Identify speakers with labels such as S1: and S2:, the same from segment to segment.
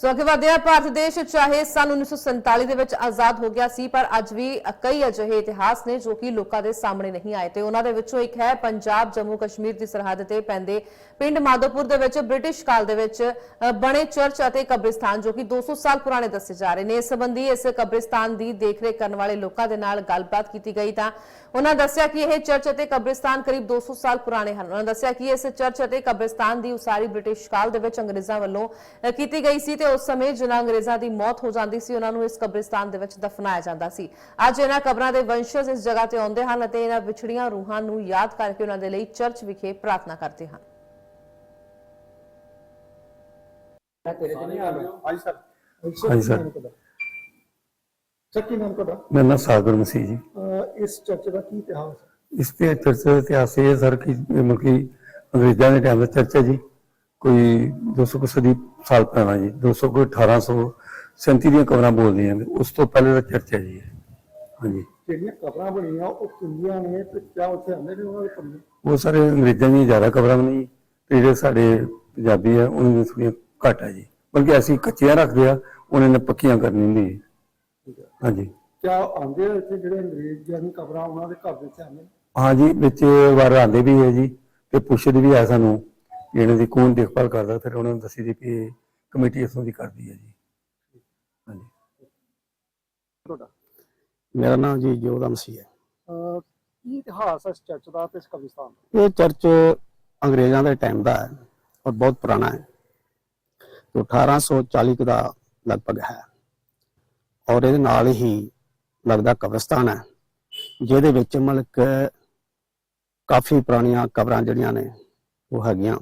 S1: ਸੋ ਅੱਗੇ ਵਧਿਆ ਭਾਰਤ ਦੇਸ਼ ਚਾਹੇ ਸਨ 1947 ਦੇ ਵਿੱਚ ਆਜ਼ਾਦ ਹੋ ਗਿਆ ਸੀ, ਪਰ ਅੱਜ ਵੀ ਕਈ ਅਜਿਹੇ ਇਤਿਹਾਸ ਨੇ ਜੋ ਕਿ ਲੋਕਾਂ ਦੇ ਸਾਹਮਣੇ ਨਹੀਂ ਆਏ ਤੇ ਉਹਨਾਂ ਦੇ ਵਿੱਚੋਂ ਇੱਕ ਹੈ ਪੰਜਾਬ ਜੰਮੂ ਕਸ਼ਮੀਰ ਦੀ ਸਰਹੱਦ ਤੇ ਪੈਂਦੇ ਪਿੰਡ ਮਾਧੋਪੁਰ ਦੇ ਵਿੱਚ ਬ੍ਰਿਟਿਸ਼ ਕਾਲ ਦੇ ਵਿੱਚ ਬਣੇ ਚਰਚ ਅਤੇ ਕਬਰਿਸਤਾਨ ਜੋ ਕਿ 200 ਸਾਲ ਪੁਰਾਣੇ ਦੱਸੇ ਜਾ ਰਹੇ ਨੇ। ਇਸ ਸੰਬੰਧੀ ਇਸ ਕਬਰਿਸਤਾਨ ਦੀ ਦੇਖਰੇਖ ਕਰਨ ਵਾਲੇ ਲੋਕਾਂ ਦੇ ਨਾਲ ਗੱਲਬਾਤ ਕੀਤੀ ਗਈ ਤਾਂ ਉਹਨਾਂ ਦੱਸਿਆ ਕਿ ਇਹ ਚਰਚ ਅਤੇ ਕਬਰਿਸਤਾਨ ਕਰੀਬ 200 ਸਾਲ ਪੁਰਾਣੇ ਹਨ। ਉਹਨਾਂ ਦੱਸਿਆ ਕਿ ਇਸ ਚਰਚ ਅਤੇ ਕਬਰਿਸਤਾਨ ਦੀ ਉਸਾਰੀ ਬ੍ਰਿਟਿਸ਼ ਕਾਲ ਦੇ ਵਿੱਚ ਅੰਗਰੇਜ਼ਾਂ ਵੱਲੋਂ ਕੀਤੀ ਗਈ ਸੀ ਤੇ ਉਸ ਸਮੇਂ ਜਿਨ੍ਹਾਂ ਅੰਗਰੇਜ਼ਾਂ ਦੀ ਮੌਤ ਹੋ ਜਾਂਦੀ ਸੀ ਉਹਨਾਂ ਨੂੰ ਇਸ ਕਬਰਿਸਤਾਨ ਦੇ ਵਿੱਚ ਦਫਨਾਇਆ ਜਾਂਦਾ ਸੀ। ਅੱਜ ਇਹਨਾਂ ਕਬਰਾਂ ਦੇ ਵੰਸ਼ਜ ਇਸ ਜਗ੍ਹਾ ਤੇ ਆਉਂਦੇ ਹਨ ਅਤੇ ਇਹਨਾਂ ਵਿਛੜੀਆਂ ਰੂਹਾਂ ਨੂੰ ਯਾਦ ਕਰਕੇ ਉਹਨਾਂ ਦੇ ਲਈ ਚਰਚ ਵਿਖੇ ਪ੍ਰਾਰਥਨਾ ਕਰਦੇ ਹਨ।
S2: ਤੇਰੇ ਤੇ ਨਹੀਂ ਆ ਰਿਹਾ
S3: ਹਾਂਜੀ ਸਰ।
S4: ਹਾਂਜੀ ਸਰ।
S3: ਸਰ ਕੀ ਨਾਮ ਤੁਹਾਡਾ?
S4: ਮੇਰਾ ਨਾਮ ਸਾਗਰ ਮਸੀਹ ਜੀ।
S3: ਅਹ ਇਸ ਚਰਚ ਦਾ ਕੀ ਇਤਿਹਾਸ ਹੈ?
S4: ਇਸ ਤੇ ਚਰਚ ਦਾ ਇਤਿਹਾਸ ਇਹ ਸਰ ਕਿ ਮਤਲਬ ਅੰਗਰੇਜ਼ਾਂ ਦੇ ਟਾਈਮ ਦਾ ਚਰਚ ਹੈ ਜੀ। ਕੋਈ 200 ਕੁ ਸਦੀ ਸਾਲ ਪੁਰਾਣਾ ਜੀ 200 ਕੋ 1837 ਦੀਆਂ ਕਬਰਾਂ ਬੋਲਦੀਆਂ ਨੇ ਉਸ ਤੋਂ ਪਹਿਲੇ ਦਾ ਚਰਚ ਹੈ ਜੀ। ਹਾਂਜੀ।
S3: ਜਿਹੜੀਆਂ ਕਬਰਾਂ ਬਣੀਆਂ ਉਹ ਕਿੰਨੀਆਂ ਨੇ ਤੇ ਕਿਆ ਉੱਥੇ ਆਉਂਦੇ ਨੇ ਉਹਨਾਂ ਦੇ ਪੰਨੇ?
S4: ਉਹ ਸਾਰੇ ਅੰਗਰੇਜ਼ਾਂ ਦੀਆਂ ਜ਼ਿਆਦਾ ਕਬਰਾਂ ਨਹੀਂ ਤੇ ਜਿਹੜੇ ਸਾਡੇ ਪੰਜਾਬੀ ਆ ਉਹਨਾਂ ਦੀਆਂ ਥੋੜ੍ਹੀਆਂ ਘੱਟ ਹੈ ਜੀ। ਬਲਕਿ ਅਸੀਂ ਕੱਚੀਆਂ ਰੱਖਦੇ ਆ ਉਹਨਾਂ ਨੇ ਪੱਕੀਆਂ ਕਰਨੀ ਹੁੰਦੀ ਹੈ
S3: ਹੈ
S4: ਹਾਂਜੀ।
S3: ਕਿਆ ਆਉਂਦੇ ਆ ਇੱਥੇ ਜਿਹੜੇ ਅੰਗਰੇਜ਼ਾਂ ਦੀ ਕਬਰਾਂ ਉਹਨਾਂ ਦੇ ਘਰ ਦੇ ਵਿੱਚ ਆਉਂਦੇ ਨੇ?
S4: ਹਾਂਜੀ ਵਿੱਚ ਵਾਰ ਆਉਂਦੇ ਵੀ ਹੈ ਜੀ ਤੇ ਪੁੱਛਦੇ ਵੀ ਆ ਸਾਨੂੰ। ਇਹਨਾਂ ਦੀ ਕੌਣ ਦੇਖਭਾਲ ਕਰਦਾ ਫਿਰ ਉਹਨਾਂ ਨੂੰ ਦੱਸੀ ਦੀ ਕਿ ਇਹ ਕਮੇਟੀ ਇਸੋਂ ਦੀ ਕਰਦੀ ਹੈ ਜੀ। ਹਾਂਜੀ।
S3: ਤੁਹਾਡਾ?
S2: ਮੇਰਾ ਨਾਮ ਜੀ ਜੋਦਾ ਮਸੀਹ ਹੈ।
S3: ਅਹ ਕੀ ਇਤਿਹਾਸ ਹੈ ਇਸ ਚਰਚ ਦਾ ਤੇ ਇਸ ਕਬਰਿਸਤਾਨ ਦਾ?
S2: ਇਹ ਚਰਚ ਅੰਗਰੇਜ਼ਾਂ ਦੇ ਟਾਈਮ ਦਾ ਹੈ ਔਰ ਬਹੁਤ ਪੁਰਾਣਾ ਹੈ। ਤੇ 1840 ਕੁ ਦਾ ਲਗਭਗ ਹੈ। ਔਰ ਇਹਦੇ ਨਾਲ ਹੀ ਲੱਗਦਾ ਕਬਰਸਤਾਨ ਹੈ ਜਿਹਦੇ ਵਿੱਚ ਮਤਲਬ ਕਾਫੀ ਪੁਰਾਣੀਆਂ ਕਬਰਾਂ ਜਿਹੜੀਆਂ ਨੇ ਉਹ ਹੈਗੀਆਂ।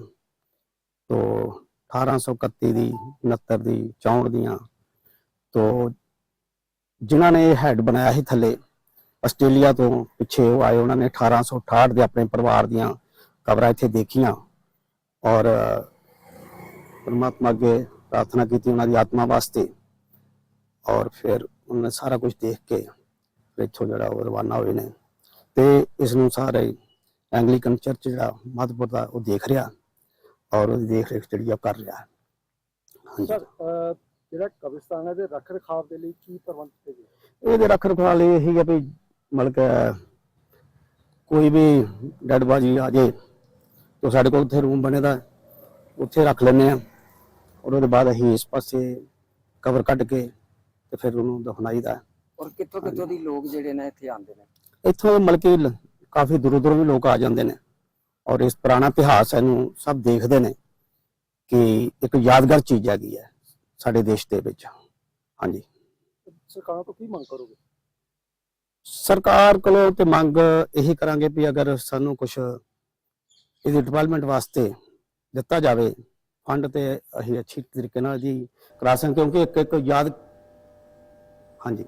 S2: ਤੋਂ 1831 ਦੀ 69 ਦੀ 64 ਦੀਆਂ ਤੋਂ ਜਿਨ੍ਹਾਂ ਨੇ ਇਹ ਹੈਡ ਬਣਾਇਆ ਸੀ ਥੱਲੇ, ਆਸਟ੍ਰੇਲੀਆ ਤੋਂ ਪਿੱਛੇ ਉਹ ਆਏ, ਉਹਨਾਂ ਨੇ 1868 ਦੇ ਆਪਣੇ ਪਰਿਵਾਰ ਦੀਆਂ ਕਬਰਾਂ ਇੱਥੇ ਦੇਖੀਆਂ ਔਰ ਪਰਮਾਤਮਾ ਅੱਗੇ ਪ੍ਰਾਰਥਨਾ ਕੀਤੀ ਉਹਨਾਂ ਦੀ ਆਤਮਾ ਵਾਸਤੇ ਔਰ ਫਿਰ ਉਹਨਾਂ ਸਾਰਾ ਕੁਝ ਦੇਖ ਕੇ ਫਿਰ ਇੱਥੋਂ ਜਿਹੜਾ ਉਹ ਰਵਾਨਾ ਹੋਏ ਨੇ ਤੇ ਇਸ ਨੂੰ ਸਾਰੇ ਐਂਗਲੀਕਨ ਚਰਚ ਜਿਹੜਾ ਮਾਧਪੁਰ ਦਾ ਉਹ ਦੇਖ ਰਿਹਾ। ਔਰ ਉਹਦੀ ਦੇਖ ਰੇਖ ਜਿਹੜੀ ਉਹ ਕਰ ਰਿਹਾ। ਹਾਂਜੀ।
S3: ਸਰ ਅਹ ਜਿਹੜਾ ਕਬਰਿਸਤਾਨ ਹੈ ਦੇ ਰੱਖ ਰਖਾਵ ਦੇ ਲਈ ਕੀ ਪ੍ਰਬੰਧ ਕੀਤੇ ਗਏ?
S2: ਇਹਦੇ ਰੱਖ ਰਖਵਾਲ ਇਹ ਹੀ ਆ ਵੀ ਮਤਲਬ ਕਿ ਕੋਈ ਵੀ ਡੈਡ ਬਾਜੀ ਆ ਜੇ ਤਾਂ ਸਾਡੇ ਕੋਲ ਉੱਥੇ ਰੂਮ ਬਣੇ ਦਾ ਉੱਥੇ ਰੱਖ ਲੈਂਦੇ ਆ ਔਰ ਉਹਦੇ ਬਾਅਦ ਅਸੀਂ ਇਸ ਪਾਸੇ ਕਵਰ ਕੱਢ ਕੇ ਤੇ ਫਿਰ ਉਹਨੂੰ ਦਫਨਾਈਦਾ
S5: ਔਰ ਕਿੱਥੋਂ ਕਿੱਥੋਂ ਦੀ ਲੋਕ ਜਿਹੜੇ ਨੇ ਇੱਥੇ ਆਉਂਦੇ ਨੇ?
S2: ਇੱਥੋਂ ਮਤਲਬ ਕਿ ਲ- ਕਾਫੀ ਦੂਰੋਂ ਦੂਰੋਂ ਵੀ ਲੋਕ ਆ ਜਾਂਦੇ ਨੇ। ਔਰ ਇਸ ਪੁਰਾਣਾ ਇਤਿਹਾਸ ਇਹਨੂੰ ਸਭ ਦੇਖਦੇ ਨੇ ਕਿ ਇੱਕ ਯਾਦਗਾਰ ਚੀਜ਼ ਹੈਗੀ ਹੈ ਸਾਡੇ ਦੇਸ਼ ਦੇ ਵਿੱਚ। ਹਾਂਜੀ।
S3: ਸਰਕਾਰਾਂ ਤੋਂ ਕੀ ਮੰਗ ਕਰੋਗੇ?
S2: ਸਰਕਾਰ ਕੋਲੋਂ ਤੇ ਮੰਗ ਇਹੀ ਕਰਾਂਗੇ ਵੀ ਅਗਰ ਸਾਨੂੰ ਕੁਝ ਇਹਦੀ ਡਿਵੈਲਪਮੈਂਟ ਵਾਸਤੇ ਦਿੱਤਾ ਜਾਵੇ ਫੰਡ ਤੇ ਅਸੀਂ ਅੱਛੀ ਤਰੀਕੇ ਨਾਲ ਜੀ ਕਰਾ ਸਕਦੇ ਕਿਉਂਕਿ ਇੱਕ ਇੱਕ ਯਾਦ ਹਾਂਜੀ।